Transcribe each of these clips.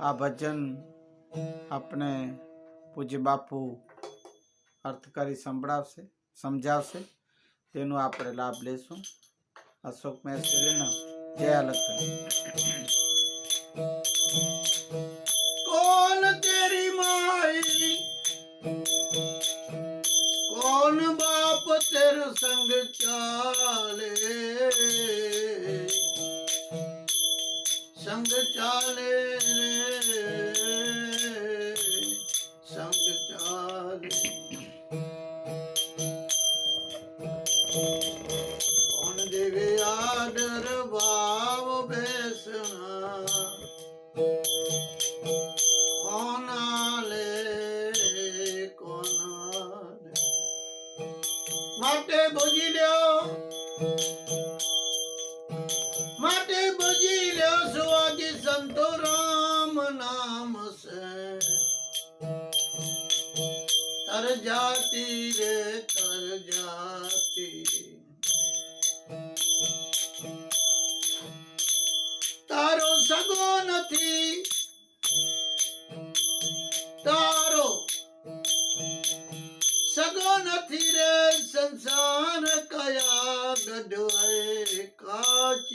આ ભજન આપણે પૂજ્ય બાપુ અર્થ કરી સંભળાવશે, સમજાવશે. તેનો આપણે લાભ લેશું. અશોક મહેશ્વરીના જય લખન કોણ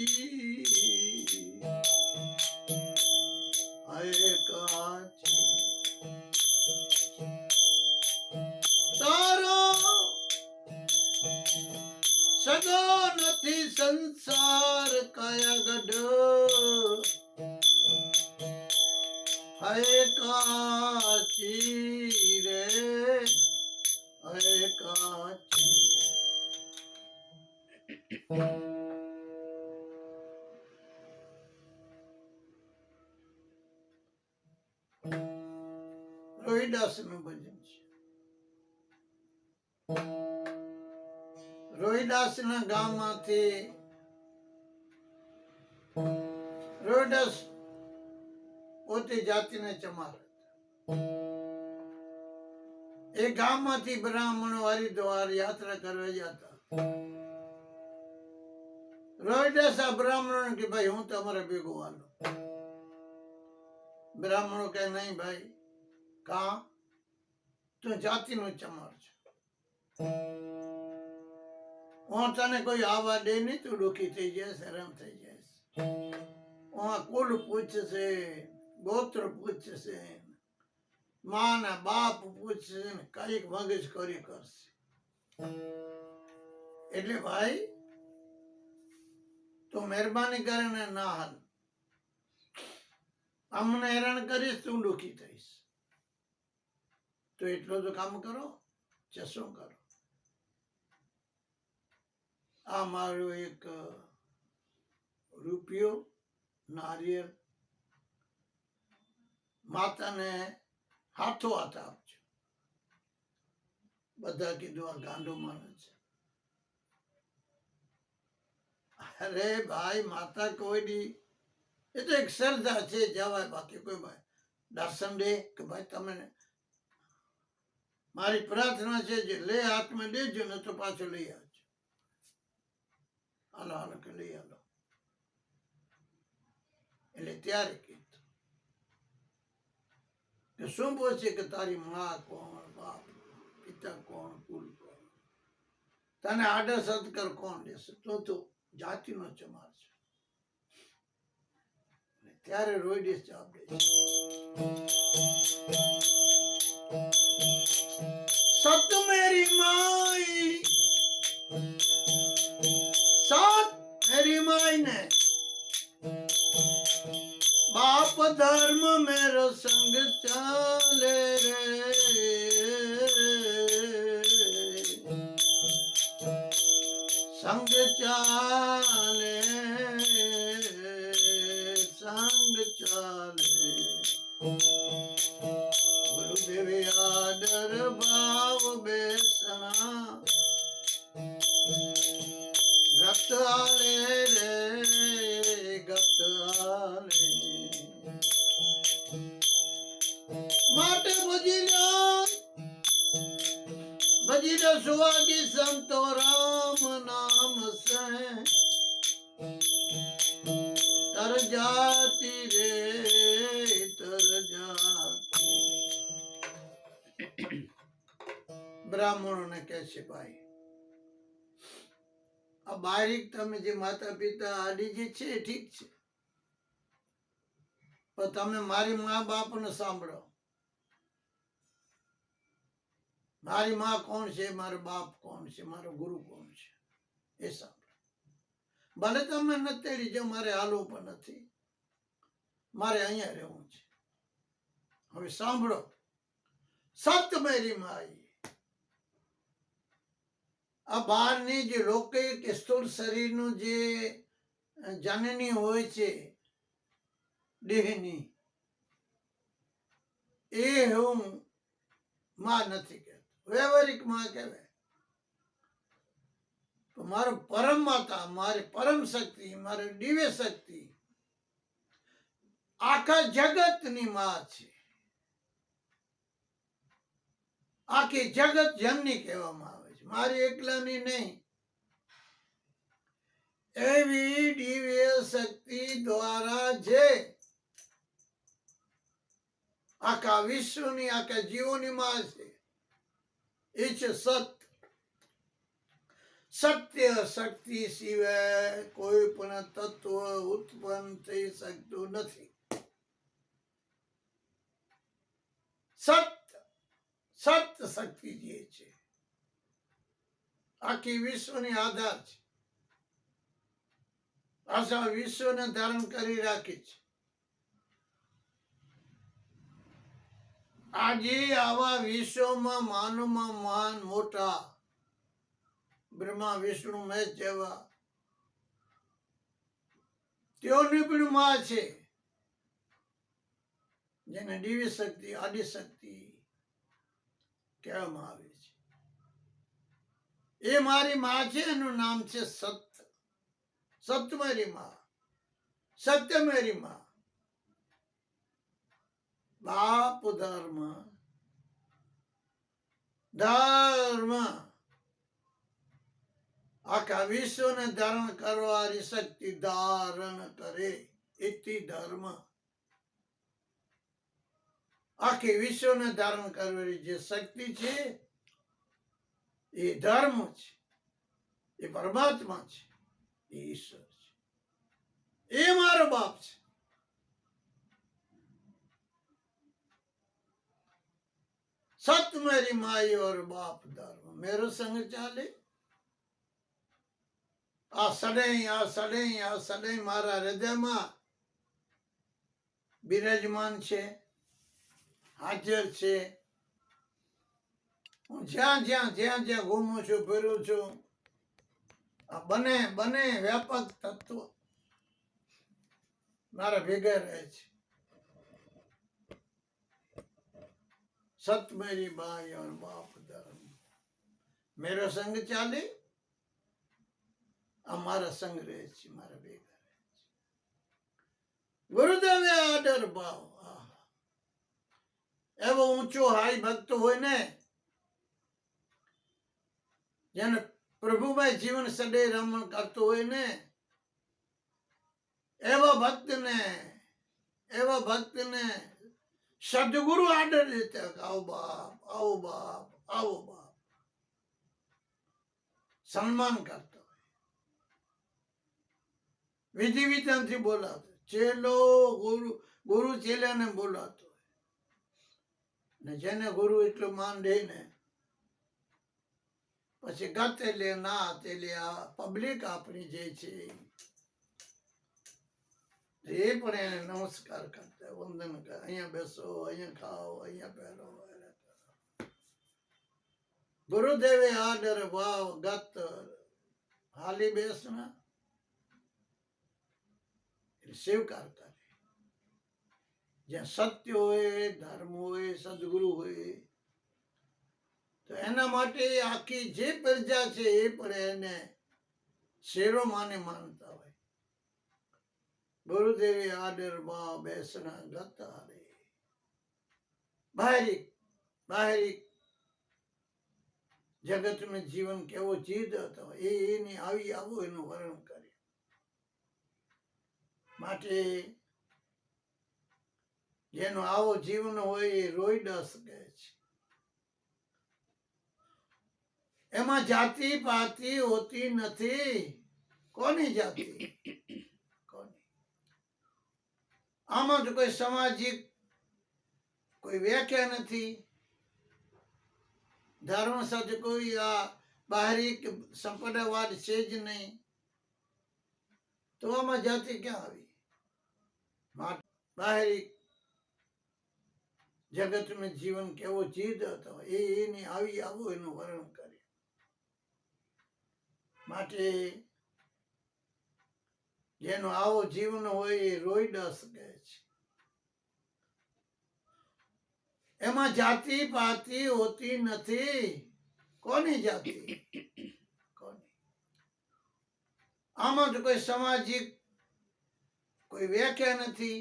કાચી રોહિદાસનું ભજન છે. રોહિદાસના ગામમાંથી રોહિદાસ પોતે જાતિને ચમાર એ ગામમાંથી બ્રાહ્મણો હરિદ્વાર યાત્રા કરવા જતા રોહિદાસ આ બ્રાહ્મણો કે ભાઈ હું તમારે ભેગો હાલો. બ્રાહ્મણો કે નહીં ભાઈ કા? તું જાતિનો ચમાર છે. હું તને કોઈ આવા દે નહીં, તું દુઃખી થઈ જાય હેરાન થઈ જાય હું કુલ પૂછશે, ગોત્ર પૂછશે, માના બાપ પૂછશે ને કંઈક મગજ કરી કરશે. એટલે ભાઈ, તું મહેરબાની કરીને ના હાલ. અમને હેરાન કરીશ, તું દુઃખી થઈશ. તો એટલો તો કામ કરો ચસો કરો? આ મારો એક રૂપિયો, નારિયેળ, માતાને હાથો હાથ આપજો. બધા કીધું, આ ગાંડો માણસ છે. અરે ભાઈ, માતા કોઈડી એ તો એક શ્રદ્ધા છે, જવાય બાકી કોઈ ભાઈ દર્શન દે કે ભાઈ તમે મારી પ્રાર્થના છે જે લે હાથમાં લેજો ને તો પાછો લઈ આવજો. હાલો હાલો, કે લઈ હાલો. એટલે ત્યારે કીધું કે શું પૂછે કે તારી માં કોણ, બાપ, પિતા કોણ, કુલ કોણ? તને આડે સત્કર કોણ દેશે? તો તો જાતિનો ચમાર છે. ત્યારે રોઈડીસ જવાબ દે સત મેરી માઈ સત મેરી માઈ ને બાપ ધર્મ મેરો સંગ ચાલે રે સંગ ચાલે બારીક તમે જે માતા પિતા આડી જે છે ઠીક છે. પણ તમે મારી મા બાપને સાંભળો. મારી મા કોણ છે? મારો બાપ કોણ છે? મારો ગુરુ કોણ છે? એ સાંભળો. ભલે તમે નથી તેડી જો મારે હાલવું પણ નથી. મારે અહીંયા રહેવું છે. હવે સાંભળો. સત મેરી માઈ. આ બહારની જે લૌકિક સ્થૂળ શરીરનું જે જનની હોય છે, દેહની, એ હું માં નથી કહેતો. વ્યવહારિકમાં કહેવાય. મારો પરમ માતા, મારી પરમ શક્તિ, મારી દિવ્ય શક્તિ આખા જગતની માં છે. આખી જગત જમની કહેવામાં આવે. મારી એકલાની નહીં. એવી દિવ્ય શક્તિ દ્વારા જે આખા વિશ્વની, આખા જીવોની માં છે. એ છે સત, સત્ય શક્તિ સિવાય કોઈ પણ તત્વ ઉત્પન્ન થઈ શકતું નથી. સત સત શક્તિ જે છે. આખી વિશ્વની આધાર છે. આશા વિશ્વને ધારણ કરી રાખી છે. આજે આવા વિશ્વમાં માનવમાં મહાન મોટા બ્રહ્મા, વિષ્ણુ, મહેશ જેવા તેઓની પણ માં છે. જેને દિવ્ય શક્તિ, આદિ શક્તિ કહેવામાં આવે એ મારી માં છે, એનું નામ છે સત. સત મારી માં. સત્ય મારી માં. બાપ ધર્મ. ધર્મ. આખા વિશ્વને ધારણ કરવાની શક્તિ ધારણ કરે એથી ધર્મ. આખી વિશ્વને ધારણ કરવાની જે શક્તિ છે એ ધર્મ છે એ પરમાત્મા છે એ ઈશ્વર છે એ મારો બાપ છે सत मेरी माई और बाप धर्म मेरो संग चाले આ સડઈ આ સડઈ આ સડઈ મારા હૃદયમાં બિરાજમાન છે હાજર છે હું જ્યાં જ્યાં જ્યાં જ્યાં ઘૂમું છું ફેરું છું આ બને બને વ્યાપક તત્વ મારા ભેગા રહે છે सत मेरी माई और बाप धर्म मेरा संग चाले અમારા સંગ રહે છે મારા ભેગા રહે છે ગુરુદેવ આદર ભાવ આહા. એવો ઊંચો હાઈ ભક્ત હોય ને જેને પ્રભુભાઈ જીવન સડે રમણ કરતો હોય ને, એવા ભક્તને એવા ભક્તને સદગુરુ આદર દેતા આવો બાપ આવો બાપ આવો બાપ. સન્માન કરતો વિધિ વિધાનથી બોલાવતો ચેલો ગુરુ ગુરુ ચેલાને બોલાવતો ને જેને ગુરુ એટલું માન દે ને પછી ગત લે, ના એટલે આ પબ્લિક આપણી જે છે, એ પણ એને નમસ્કાર કરતા વંદન કર. અહીંયા બેસો, અહીંયા ખાઓ, અહીંયા પહેરો. ગુરુદેવે આદર વાવ ગત. હાલી બેસના એટલે સ્વીકાર કરે. જ્યાં સત્ય હોય, ધર્મ હોય, સદગુરુ હોય તો એના માટે આખી જે પ્રજા છે એ પણ એને શેરો માને માનતા હોય. ગુરુદેવે આદર ભાવ બેસના ગતા રે. બાહરિક બાહરિક જગતનું જીવન કેવો જીદ હતો, એ એની આવી આવું એનું વર્ણન કરે માટે જેનો આવો જીવન હોય એ રોઈડસ કહે છે. એમાં જાતિ પાતિ હોતી નથી. કોની જાતિ? કોની? આમાં તો કોઈ સામાજિક કોઈ વ્યાખ્યા નથી. ધર્મ સાથે કોઈ આ બહારી કે સંપ્રદાયવાદ છે જ નહીં. તો આમાં જાતિ ક્યાં આવી? બહારી જગત મેં જીવન કેવો જીદ હતો. એ એની આવી આવું એનું વર્ણન કરે. માટે જેનો આવો જીવન હોય એ રોઈડસ કહે છે. એમાં જાતિ પાતિ હોતી નથી. કોની જાતિ? કોની? આમાં તો કોઈ સામાજિક કોઈ વ્યાખ્યા નથી.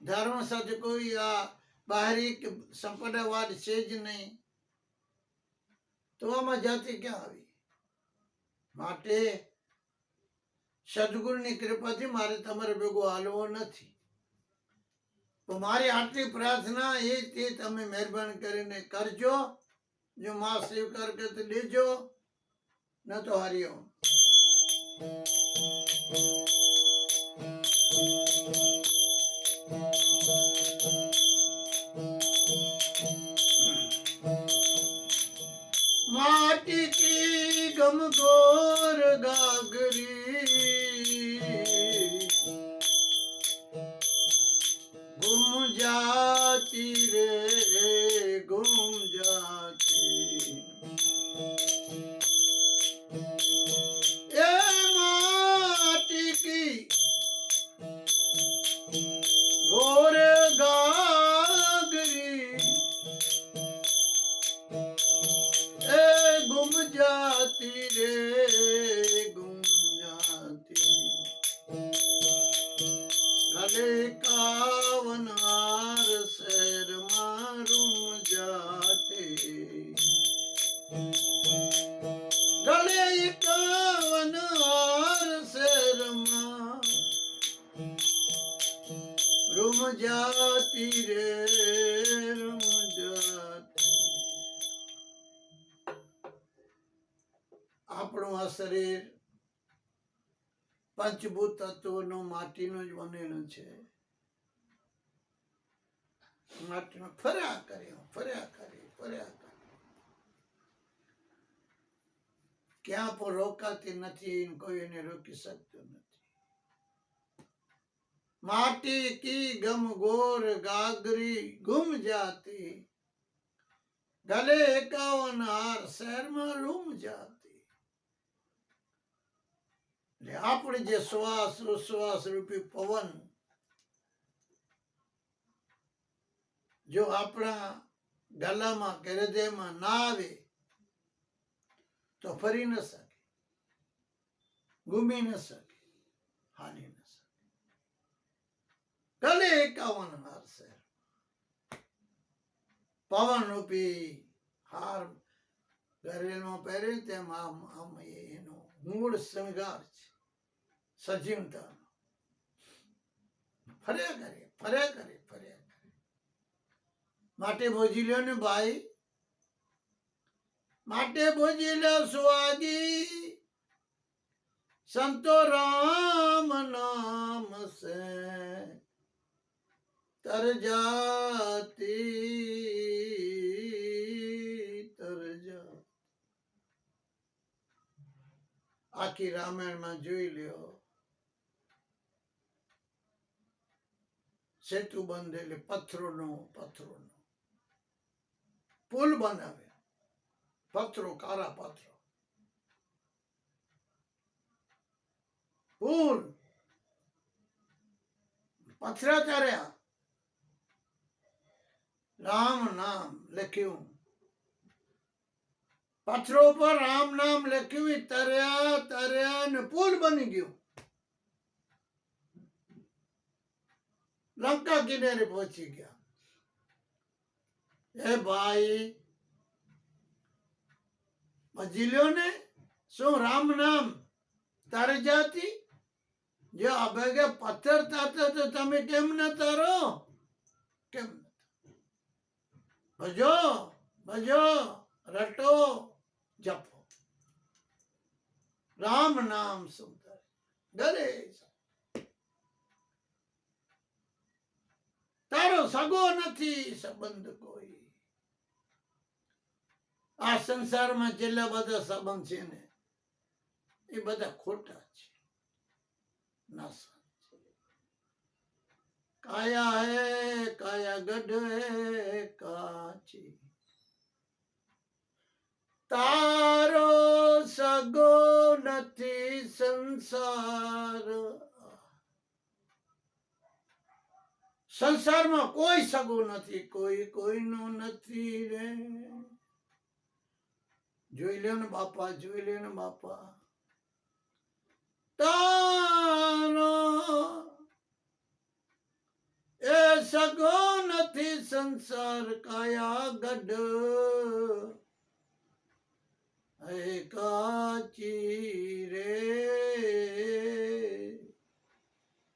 ધર્મ સાથે કોઈ આ બહારી સંપ્રદાયવાદ છે જ નહીં. તો આમાં જાતિ ક્યાં આવી? માટે સદગુરુની કૃપાથી મારે તમારે ભેગો હાલવો નથી. તો મારી આટલી પ્રાર્થના એ તે તમે મહેરબાની કરીને કરજો. જો માં સ્વીકાર કરતી લેજો ન તો હરિઓમ માટી ગમગો શરીર પંચભૂત તત્વોનું માટીનું જ બનેલું છે. માટીનો ફર્યા કર્યું ફર્યા કરી ફર્યા કરી. ક્યાં પણ રોકાતી નથી કોઈ એને રોકી શકતું નથી. માટી કી ગમ ગોર ગાગરી ગુમ જાતી. ગલે એકાવન હાર શહેરમાં રૂમ જાતી. એટલે આપણે જે શ્વાસ ઉશ્વાસ રૂપી પવન, જો આપણા ગલામાં કે હૃદયમાં ના આવે, તો ફરી ન શકે, ગુમી ન શકે હાલી ન શકે. કલે એકાવન હાર છે. પવન રૂપી હાર ગરેલમાં પહેરે તેમ આમ આમ એનો મૂળ શૃંગાર છે. સજીવતાનો ફર્યા કરે ફર્યા કરે ફર્યા કરે. માટે ભોજી લ્યો ને ભાઈ. માટે ભોજી લ્યો સુહાગી. સંતો રામ નામ સે. તર જાતી, તર જા આખી રામાયણમાં જોઈ લ્યો. સેતુ બંધ એટલે પથ્થરોનો પથ્થરોનો. પુલ બનાવે. પથ્થરો, કારા પથ્થરો. પુલ. પથરા તર્યા રામ નામ લખ્યું. પથ્થરો પર રામ નામ લખ્યું તર્યા તર્યા ને પુલ બની ગયું. લંકા કિનારે પહોંચી ગયા. એ ભાઈ મજી લ્યો ને, શું રામ નામ તારે જાતી? જો અભેગે પથ્થર તારતા તો તમે કેમ ન તારો? કેમ ભજો ભજો, રટો, જપો. રામ નામ સુંદર ગરે તારો સગો નથી સંબંધ કોઈ. આ સંસારમાં જેટલા બધા સંબંધ છે ને, એ બધા ખોટા છે. કાયા હે, કાયા ગઢ હે, કાચી. તારો સગો નથી સંસાર. સંસારમાં કોઈ સગો નથી, કોઈ કોઈનું નથી રે. જોઈ લે ને બાપા, જોઈ લે ને બાપા. તારો એ સગો નથી સંસાર કાયા ગઢ હે કાચી રે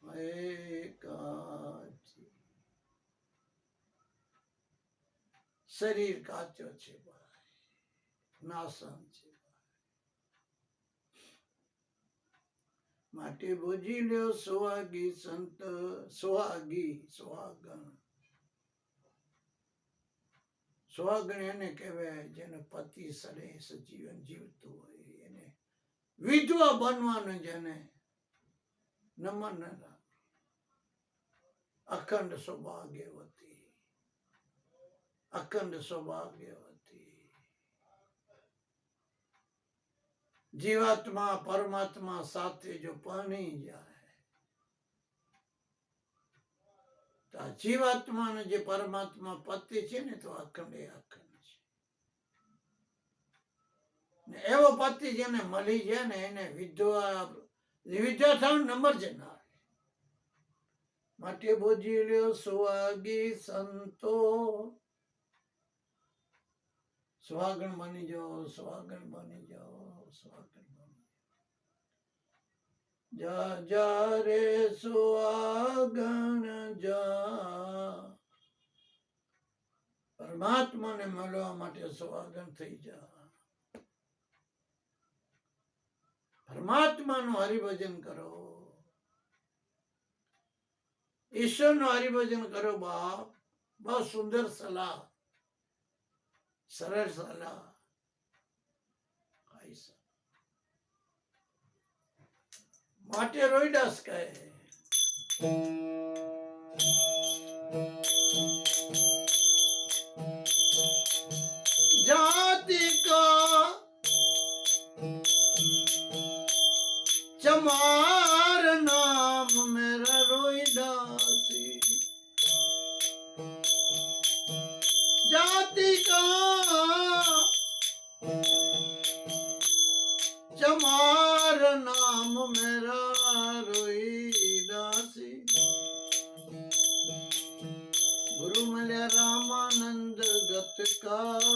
હે કાચી શરીર કાચો છે નાસમ છે માટે ભોજી લ્યો સુહાગી સંત, સુહાગી, સુહાગણ. સુહાગણ એને કહેવાય જેને પતિ સરે સજીવન જીવતું હોય, એને વિધવા બનવાનું જેને નમન અખંડ સૌભાગ્યવતી અખંડ સૌભાગ્યવતી જીવાત્મા, પરમાત્મા સાથે જો પરણી જાય, તો આ જે પરમાત્મા પતિ છે ને, તો અખંડ અખંડ છે. એવો પતિ જેને મળી જાય ને, એને વિધવા વિધવા થવાનો નંબર જ ના માટે બોજી લ્યો, સુવાગી સંતો. સુહાગણ બની જાઓ સુહાગણ બની જાઓ સુહાગણ બની જા જા રે સુહાગણ જા. પરમાત્માને મળવા માટે સુહાગણ થઈ જા. પરમાત્માનું હરિભજન કરો. ઈશ્વરનું હરિભજન કરો બાપ. બહુ સુંદર સલાહ. સરળ સલાહ. માટે રોઈડાસ કહે 啊。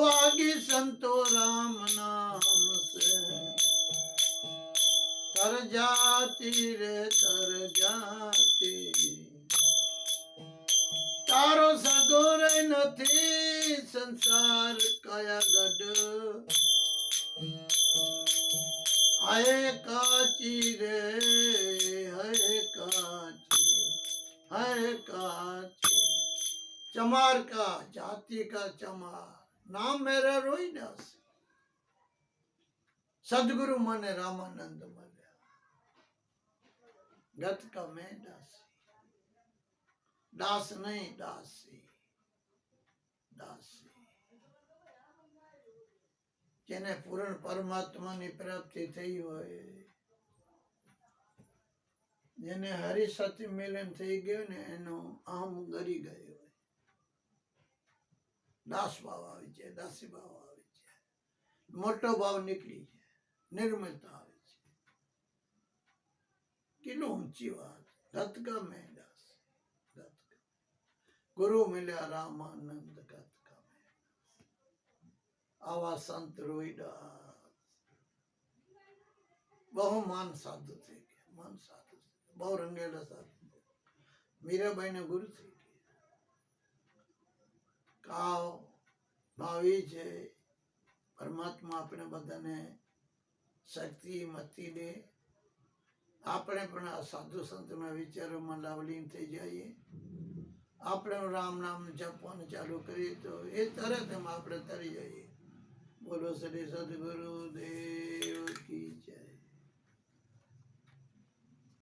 अनुरागी संतो राम नाम से। तर जाती रे, तर जाती। तारो सगोर नथी, संसार काया गड। हय काची रे हय काची हय काची। चमार का, जाति का चमार। નામ મેરા રોહિદાસ સદગુરુ મને રામાનંદ મળ્યા. ગત કા દાસી. દાસ નહીં, દાસી. દાસી. જેને પૂરણ પરમાત્માની પ્રાપ્તિ થઈ હોય, જેને હરિ સતી મિલન થઈ ગયું ને એનો આમ ગરી ગયો. હોય દાસ ભાવ આવી જાય દાસી ભાવ આવી જાય મોટો ભાવ નીકળી જાય નિર્મળતા આવે છે કેટલું ઊંચી વાત ગત ગમે દાસ ગત ગમે. ગુરુ મિલ્યા રામાનંદ ગત ગમે આવા સંત રોઈડા બહુ માન સાધુ થઈ ગયા, માન સાધુ થઈ ગયા. બહુ રંગેલા સાધુ થઈ ગયા. મીરાબાઈ ના ગુરુ થઈ ગયા કાવ ભાવી છે. પરમાત્મા આપણે બધાને શક્તિ મતીને આપણે પણ આ સાધુ સંતના વિચારોમાં લાવલીન થઈ જઈએ. આપણે રામ નામ જપવાનું ચાલુ કરીએ તો એ તરત એમ આપણે તરી જઈએ. બોલો શ્રી સદગુરુ દેવ કી જય.